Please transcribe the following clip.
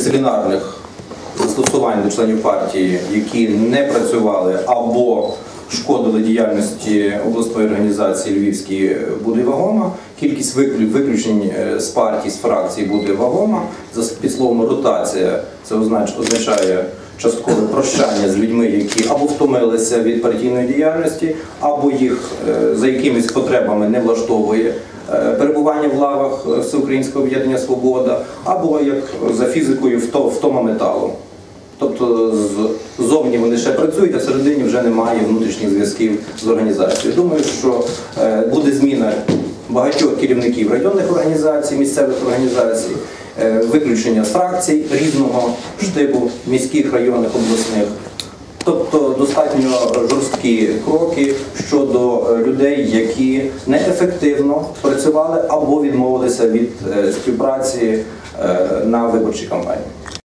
дисциплінарних застосувань до членів партії, які не працювали або шкодили діяльності обласної організації Львівській, буде вагома. Кількість виклю- виключень е, з партії, з фракції буде вагома. За під словом ротація це означає часткове прощання з людьми, які або втомилися від партійної діяльності, або їх е, за якимись потребами не влаштовує е, перебування в лавах е, Всеукраїнського об'єднання Свобода, або як за фізикою втома металу. Тобто ззовні вони ще працюють, а всередині вже немає внутрішніх зв'язків з організацією. Думаю, що буде зміна багатьох керівників районних організацій, місцевих організацій, виключення з фракцій різного штибу, міських, районних, обласних. Тобто достатньо жорсткі кроки щодо е, людей, які неефективно працювали або відмовилися від е, співпраці е, на виборчій кампанії.